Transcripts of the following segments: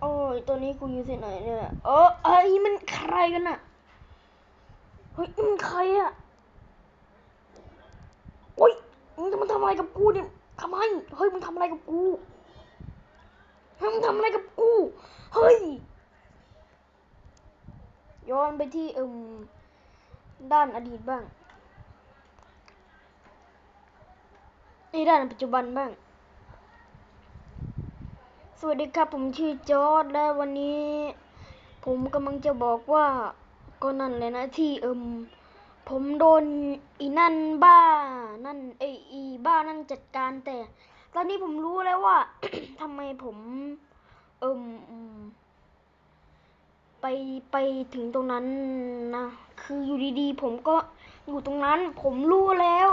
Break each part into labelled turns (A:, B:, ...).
A: โอ้ยตัวนี้กูอยู่ที่ไหนเนี่ยเออไอ้ยมันใครกันน่ะเฮ้ยมันใครอะโอ้ยมึงจะมาทำอะไรกับกูเนี่ยทำไมเฮ้ยมึงทำอะไรกับกูเฮ้ยมึงทำอะไรกับกูเฮ้ยย้อนไปที่เอิมด้านอดีตบ้างนี่ด้านปัจจุบันบ้าง สวัสดีครับผมชื่อจอร์ดและวันนี้ ผมกำลังจะบอกว่าก็นั่นเลยนะที่เอิมผมโดนอีนั่นบ้านั่นไออีบ้านั่นจัดการแต่ ตอนนี้ผมรู้แล้วว่า ทำไมผม เอิมไปไปถึงตรงนั้นนะคืออยู่ดีๆ ผมก็อยู่ตรงนั้น ผมรู้แล้ว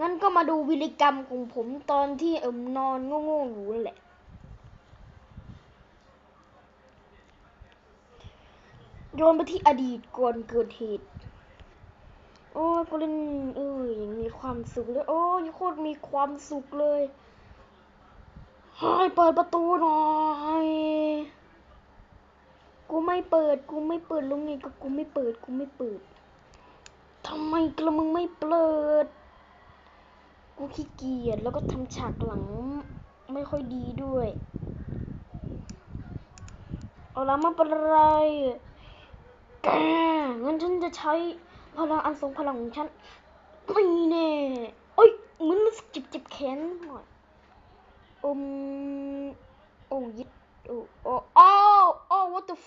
A: งั้นก็มาดูวิริกรรมของผมตอนที่เอิมนอนโง่ๆอยู่นั่นแหละย้อนไปที่อดีตก่อนเกิดเหตุ โอ้ยกูเล่นเออยังมีความสุขเลย โอ้ยโคตรมีความสุขเลยให้เปิดประตูหน่อยกูไม่เปิด กูไม่เปิดลงไงก็กูไม่เปิด กูไม่เปิดทำไมกระมึงไม่เปิด กูขี้เกียจแล้วก็ทำฉากหลังไม่ค่อยดีด้วย เอาละไม่เป็นไรแกงั้นฉันจะใช้พลังอันทรงพลังของฉันไม่แน่เอ้ยเหมือนรู้สึกเจ็บจ็บแขนหน่อยอมโอ้ยิดโอ้โอ้โอ้โอ้ what the f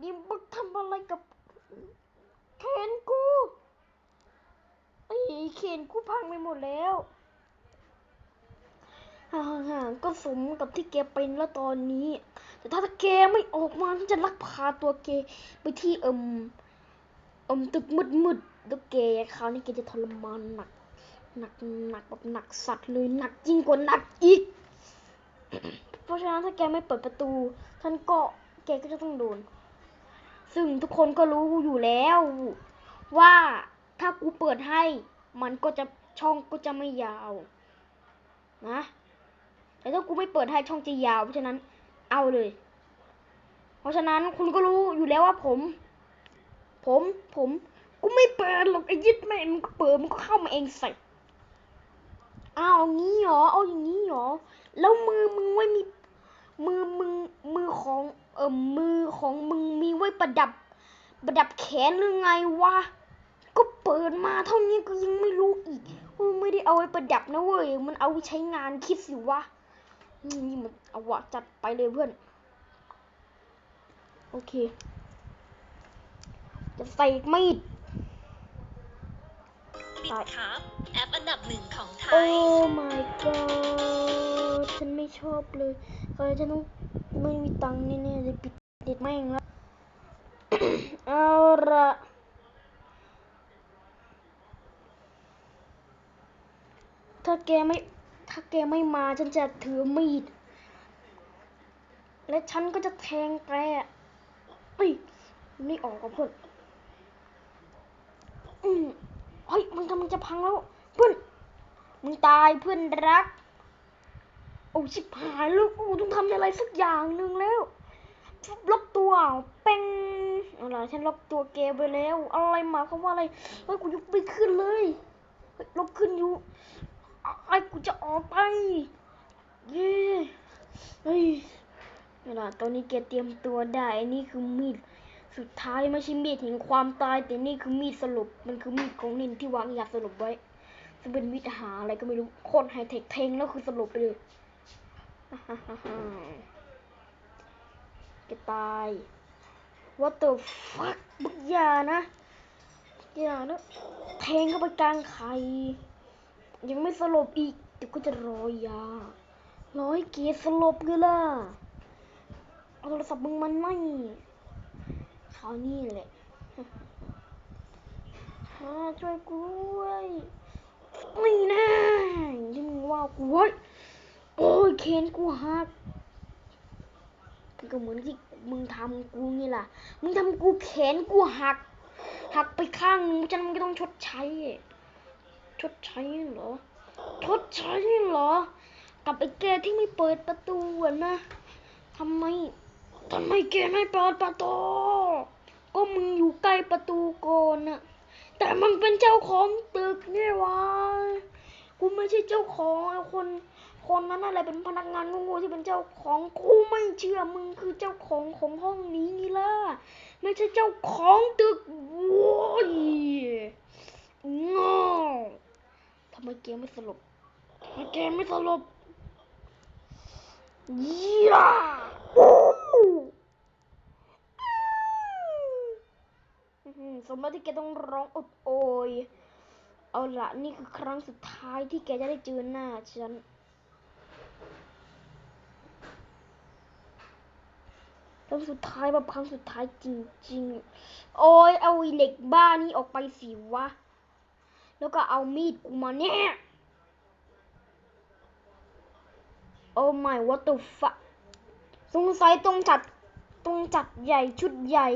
A: นี่มึงทำอะไรกับแขนกู ไอ้แขนกูพังไปหมดแล้วห่างๆก็สมกับที่แกเป็นแล้วตอนนี้ แต่ถ้าแกไม่ออกมาฉันจะลักพาตัวแกไปที่เอิมเอิมตึกมืดๆแล้วแกคราวนี้แกจะทรมานหนักหนักหนักแบบหนักสัตว์เลยหนักยิ่งกว่าหนักอีก เพราะฉะนั้นถ้าแกไม่เปิดประตูฉันก็แกก็จะต้องโดน ซึ่งทุกคนก็รู้อยู่แล้ว ว่าถ้ากูเปิดให้ มันก็จะช่องก็จะไม่ยาว นะแต่ถ้ากูไม่เปิดให้ช่องจะยาว เพราะฉะนั้นเอาเลย เพราะฉะนั้นคุณก็รู้อยู่แล้วว่าผม ผมผมกูไม่เปิดหรอกไอ้ยึดแม่งมันก็เปิดมันก็เข้ามาเองใส่อ้าวอย่างงี้หรอเอาอย่างงี้หรอ แล้วมือมึงไว้มี มือมึงมือของเออมือของมึงมีไว้ประดับ ประดับแขนหรือไงวะ ก็เปิดมาเท่านี้ก็ยังไม่รู้อีกว่าไม่ได้เอาไว้ประดับนะเว้ย มันเอาไว้ใช้งานคิดสิวะ นี่มันเอาวะจัดไปเลยเพื่อน โอเค จะใส่มีด
B: บิดครับแอปอันดับหนึ่งของไท
A: โอ้
B: ย
A: my god ฉันไม่ชอบเลยเออฉันต้องไม่มีตังค์แน่ๆเลยปิดเด็ดแม่งแล้วเอาละ ถ้าแกไม่ ถ้าแกไม่มาฉันจะถือมีด และฉันก็จะแทงแกเอ้ยไม่ออกกับเพื่อนอืมเฮ้ยมันกำลังจะพังแล้ว เพื่อนมึงตายเพื่อนรัก โอ้ชิบหายแล้วกูต้องทำอะไรสักอย่างหนึ่งแล้วล็อกตัวเป้งอาล่ะฉันล็อกตัวแกไปแล้ว อะไรมายควาว่าอะไรเฮ้ยกูยกไม่ขึ้นเลยเฮ้ยล็อกขึ้นอยู่ ไอ้กูจะออกไปเย้เฮ้ยเอาล่ะตอนนี้แกเตรียมตัวได้นนี้คือมีด สุดท้ายไม่ใช่มีดแห่งความตาย แต่นี่คือมีดสลบ มันคือมีดของนินที่วางยาสลบไว้ซึ่งเป็นมีดหาอะไรก็ไม่รู้โคตรไฮเทคเทงแล้วคือสลบไปเลยจะตาย What the fuck บึกยานะยานะแทงเข้าไปกลางไข่ ยังไม่สลบอีกเดี๋ยวก็จะรอยา ร้อยเกียร์สลบเลยล่ะเอาโทรศัพท์มึงมันไม่คราวนี้แหละฮ่าช่วยกูด้วยไม่นะที่มึงว่ากูไว้โอ้ยเคนกูหักก็เหมือนที่มึงทำกูนี่ล่ะ มึงทำกูแขนกูหัก หักไปข้างนึงฉันก็ต้องชดใช้ ชดใช้เหรอชดใช้เหรอ กับไอ้แกที่ไม่เปิดประตูอะนะทำไมทำไมแกไม่เปิดประตู ก็มึงอยู่ใกล้ประตูก่อนนะแต่มึงเป็นเจ้าของตึกนี่หวะกูไม่ใช่เจ้าของไอ้คนคนนั้นอะไรเป็นพนักงานงูที่เป็นเจ้าของกูไม่เชื่อมึงคือเจ้าของของห้องนี้นี่ล่ะไม่ใช่เจ้าของตึกโว้ยงอ ทำไมแกไม่สลบทำไมแกไม่สลบเยี่ยโอ้อื้อหือสมมติที่แกต้องร้องอดโอย เอาละนี่คือครั้งสุดท้ายที่แกจะได้เจอหน้าฉันครั้งสุดท้ายแบบครั้งสุดท้ายจริง ๆ โอ้ยเอาอ้เหล็กบ้านี่ออกไปสิวะ แล้วก็เอามีดกูมาเนี่ย โอ้ my what the fuck สงสัยต้องจัดต้องจัดใหญ่ชุดใหญ่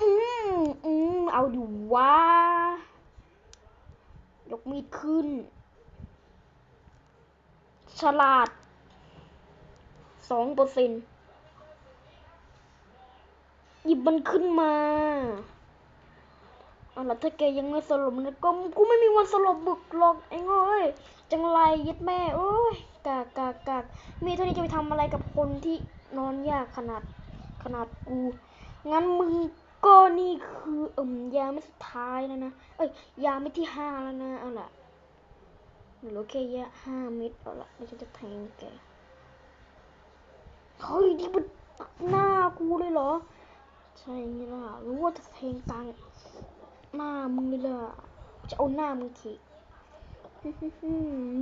A: อืมอืมเอาดูวะยกมีดขึ้น ฉลาดสองเปอร์เซ็นต์หยิบมันขึ้นมา เอาล่ะถ้าแกยังไม่สลบนะก็กูไม่มีวันสลบบึกหรอกไอ้ง้อยจังไรยึดแม่โอ้ยกากกากกากมีเท่านี้จะไปทำอะไรกับคนที่นอนยากขนาดขนาดกูงั้นมึงก็นี่คือเอิ่มยาไม่สุดท้ายแล้วนะเอ้ยยาไม่ที่ห้าแล้วนะเอาล่ะหลือแค่ยาห้าเม็ดเอาล่ะไม่ใช่จะแทงแกเฮ้ยนี่มันหน้ากูเลยเหรอใช่ไงล่ะรู้ว่าจะแทงกลาง หน้ามึงเลยล่ะจะเอาหน้ามึงขี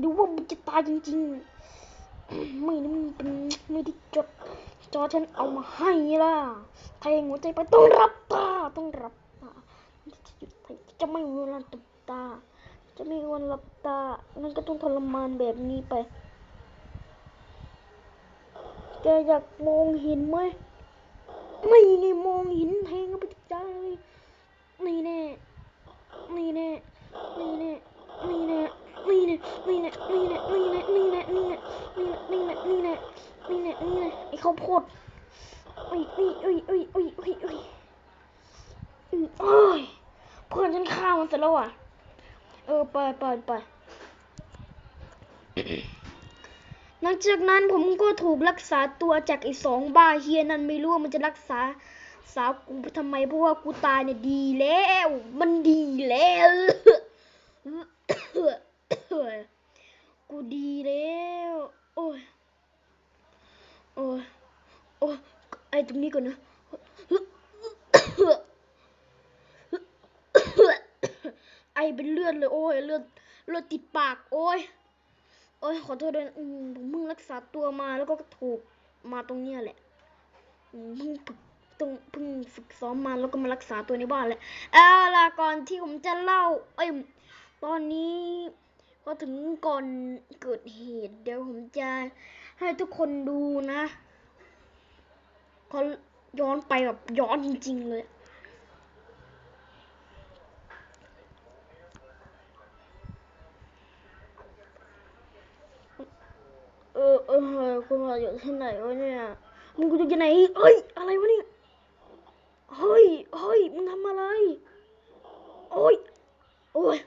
A: ดูว่ามึงจะตายจริงๆ ไม่นะมึงเป็นไม่ได้จดจอฉันเอามาให้ล่ะแทงหัวใจไปต้องรับตาต้องรับตาจะหยุดแทงจะไม่มีเวลาตบตา จะไม่มีวันหลับตางั้นก็ต้องทรมานแบบนี้ไปแกอยากมองเห็นไหมไม่ไงมองเห็นแทงไปใจเลยนี่แน่ นี่แน่ นี่แน่ นี่แน่ นี่แน่นี่แน่นี่แน่นี่แน่นี่แน่นี่แน่นี่แน่นี่แน่นี่แน่นี่แน่นี่แน่ไอ้ข้าวโพดอุ้ยอุ้ยอุ้ยอุ้ยอุ้ยอุ้ยอุ้ยอืมโอ้ยเพื่อนฉันฆ่ามันเสร็จแล้วอะเออไปไปไปหลังจากนั้นผมก็ถูกรักษาตัวจากไอ้สองบ้าเฮียนั่นไม่รู้ว่ามันจะรักษาสาวกูทำไมเพราะว่ากูตายเนี่ยดีแล้ว มันดีแล้ว กูดีแล้ว โอ้ย โอ้ย โอ้ย ไอตรงนี้ก่อนนะไอเป็นเลือดเลย โอ้ย เลือด เลือดติดปาก โอ้ย โอ้ย ขอโทษด้วยนะอืมผมเพิ่งรักษาตัวมาแล้วก็ถูกมาตรงเนี้ยแหละมเพิ่งฝึกต้องเพิ่งฝึกซ้อมมาแล้วก็มารักษาตัวในบ้านแหละเอาล่ะก่อนที่ผมจะเล่า เอ้ย ตอนนี้ ก็ถึงก่อนเกิดเหตุ เดี๋ยวผมจะให้ทุกคนดูนะเขาย้อนไปแบบย้อนจริง ๆ เลยเออเออคุณมาอยู่ที่ไหนวะเนี่ยมึงกูอยู่ไหนเอ้ย อะไรวะเนี่ยเฮ้ยเฮ้ยมึงทำอะไร โอ้ย โอ้ย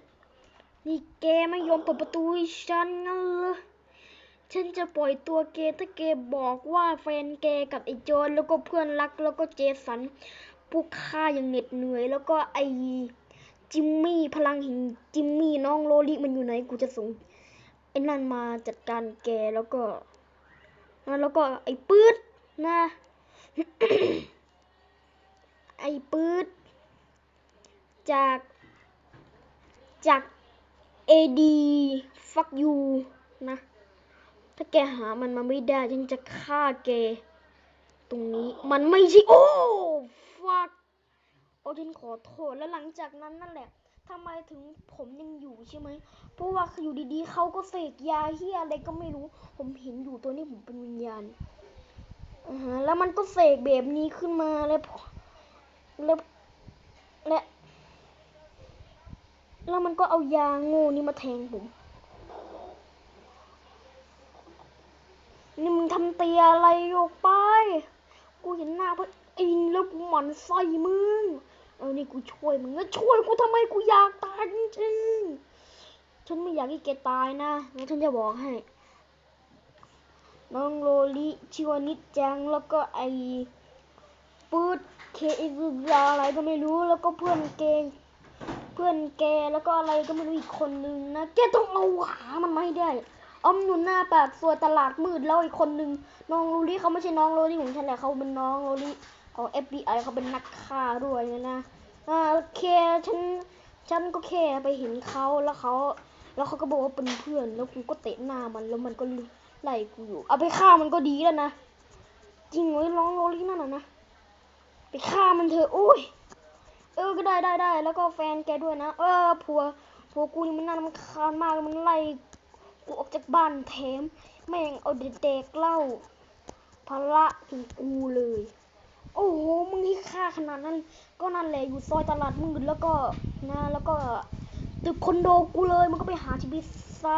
A: นี่แกไม่ยอมเปิดประตูให้ฉันงั้นเหรอฉันจะปล่อยตัวแกถ้าแกบอกว่าแฟนแกกับไอ้โจอนแล้วก็เพื่อนรักแล้วก็เจสันพวกข้ายังเหน็ดเหนื่อยแล้วก็ไอ้จิมมี่พลังหินจิมมี่น้องโลลิมันอยู่ไหนกูจะส่งไอ้นั่นมาจัดการแกแล้วก็แล้วก็ไอ้ปื๊ดนะ ไอ้ปื๊ดจากจาก AD fuck you นะ ถ้าแกหามันมาไม่ได้ ฉันจะฆ่าแก ตรงนี้มันไม่ใช่ โอ้ fuck โอ้ฉันขอโทษแล้วหลังจากนั้นนั่นแหละทำไมถึงผมยังอยู่ใช่ไหม เพราะว่าอยู่ดีๆ เขาก็เสกยาเฮียอะไรก็ไม่รู้ ผมเห็นอยู่ตัวนี้ผมเป็นวิญญาณอ่าแล้วมันก็เสกแบบนี้ขึ้นมาแล้วพอแล้วและ แล้วมันก็เอายาง่นี่มาแทงผม นี่มึงทำเตียอะไรออกไป กูเห็นหน้าเพระอินแล้วกูหมันไส้มึง เออ นี่กูช่วยมึงแล้วช่วยกูทำไมกูอยากตายจริงๆ ฉันไม่อยากให้แกตายนะ แล้วฉันจะบอกให้ น้องโลลิชื่อว่านิดจังแล้วก็ไอปืดเคอิซุยาอะไรก็ไม่รู้แล้วก็เพื่อนเกง เพื่อนแกแล้วก็อะไรก็ไม่รู้อีกคนนึงนะแกต้องเอาหามันไม่ได้อ้อมหนุนหน้าปากซวยตลาดมืดแล้วอีกคนนึงน้องโรลี่เขาไม่ใช่น้องโรลี่ของฉันแหละเขาเป็นน้องโรลี่ของ FBI เขาเป็นนักฆ่าด้วยนะอ่าโอเคฉันฉันก็แค่ไปเห็นเขาแล้วเขาแล้วเขาก็บอกว่าเป็นเพื่อน แล้วกูก็เตะหน้ามันแล้วมันก็ไล่กูอยู่เอาไปฆ่ามันก็ดีแล้วนะจริงไว้ยน้องโรลี่นั่นน่ะนะไปฆ่ามันเถอะโอ้ย ออก็ได้ได้ได้แล้วก็แฟนแกด้วยนะ เออผัวผัวกูนี่มันน่ารำคาญมากมันไล่กูออกจากบ้านแถมแม่งเอาเด็กๆเล่าภาระถึงกูเลย โอ้โหมึงที่ฆ่าขนาดนั้น ก็นั่นแหละอยู่ซอยตลาดมืดแล้วก็นะแล้วก็ตึกคอนโดกูเลยมันก็ไปหาชีวิตซะ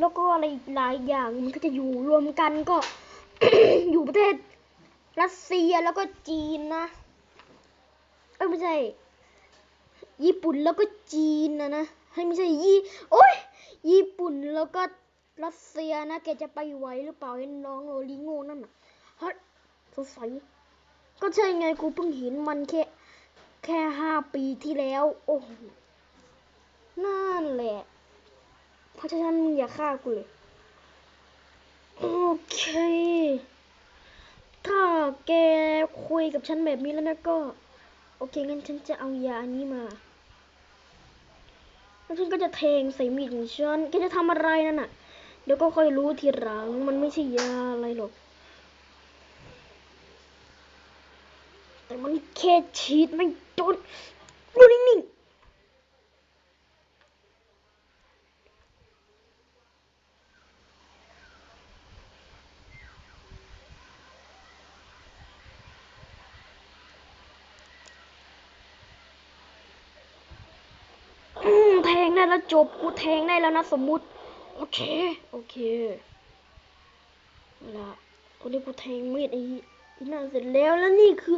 A: แล้วก็อะไรหลายอย่างมันก็จะอยู่รวมกันก็ อยู่ประเทศรัสเซียแล้วก็จีนนะ เอ้ยไม่ใช่ ญี่ปุ่นแล้วก็จีนนะนะให้ไม่ใช่ยี่โอ้ยญี่ปุ่นแล้วก็รัสเซียนะแกจะไปไหวหรือเปล่าไอ้น้องโรลิโง่นั่นน่ะฮะสงสัยก็ใช่ไงกูเพิ่งเห็นมันแค่แค่ห้าปีที่แล้ว โอ้โหนั่นแหละเพราะฉะนั้นมึงอย่าฆ่ากูเลยโอเค ถ้าแกคุยกับฉันแบบนี้แล้วนะก็ โอเคงั้นฉันจะเอายาอันนี้มา แล้วฉันก็จะแทงใส่มีดของฉันแกจะทำอะไรนั่นน่ะ เดี๋ยวก็ค่อยรู้ทีหลัง มันไม่ใช่ยาอะไรหรอก แต่มันแค่ฉีดไม่โดนรู้นิ่งๆอืม แทงได้แล้วจบกูแทงได้แล้วนะสมมุติ โอเค โอเคละตอนนี้กูแทงมีดไอ้นั่นเสร็จแล้วแล้วนี่คือ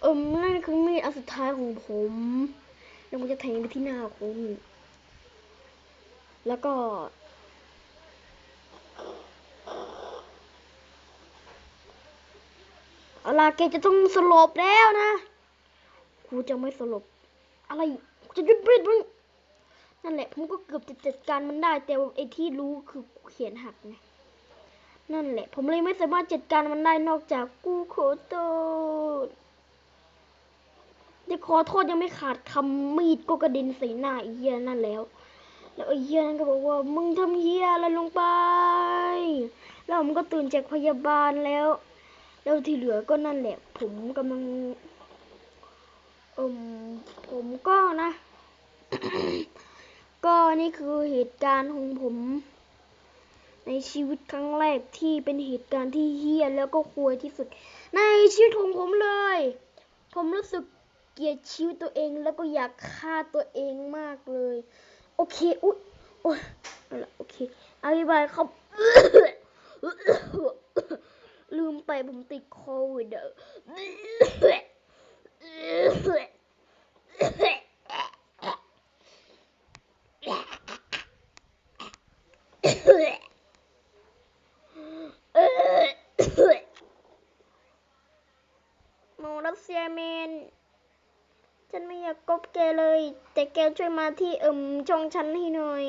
A: เอิมนั่นคือมีดอันสุดท้ายของผมแล้วผมจะแทงไปที่หน้าคุณ แล้วก็เอาล่ะแกจะต้องสลบแล้วนะ กูจะไม่สลบ อะไรกูจะหยุดบิดมึง นั่นแหละผมก็เกือบจะจัดการมันได้ แต่ไอ้ที่รู้คือเขียนหักไงนั่นแหละ ผมเลยไม่สามารถจัดการมันได้นอกจากกูขอโทษจะขอโทษยังไม่ขาดคำมีดก็กระเด็นใส่หน้าไอ้เหี้ยนั่นแล้ว แล้วไอ้เหี้ยนั่นก็บอกว่ามึงทำเหี้ยอะไรลงไป แล้วผมก็ตื่นจากพยาบาลแล้ว แล้วที่เหลือก็นั่นแหละ ผมกำลังอมผมก็นะ นี่คือเหตุการณ์ของผม ในชีวิตครั้งแรกที่เป็นเหตุการณ์ที่เฮี้ยแล้วก็ควยที่สุด ในชีวิตของผมเลย ผมรู้สึกเกลียดชีวิตตัวเองแล้วก็อยากฆ่าตัวเองมากเลย โอเคอุ๊ยโอ้ยเอาละโอเคอธิบายครับลืมไปผมติดโควิดอะโมรัสเซียเมน ฉันไม่อยากกบแกเลย แต่ แกช่วยมาที่เอิมช่องฉันให้หน่อย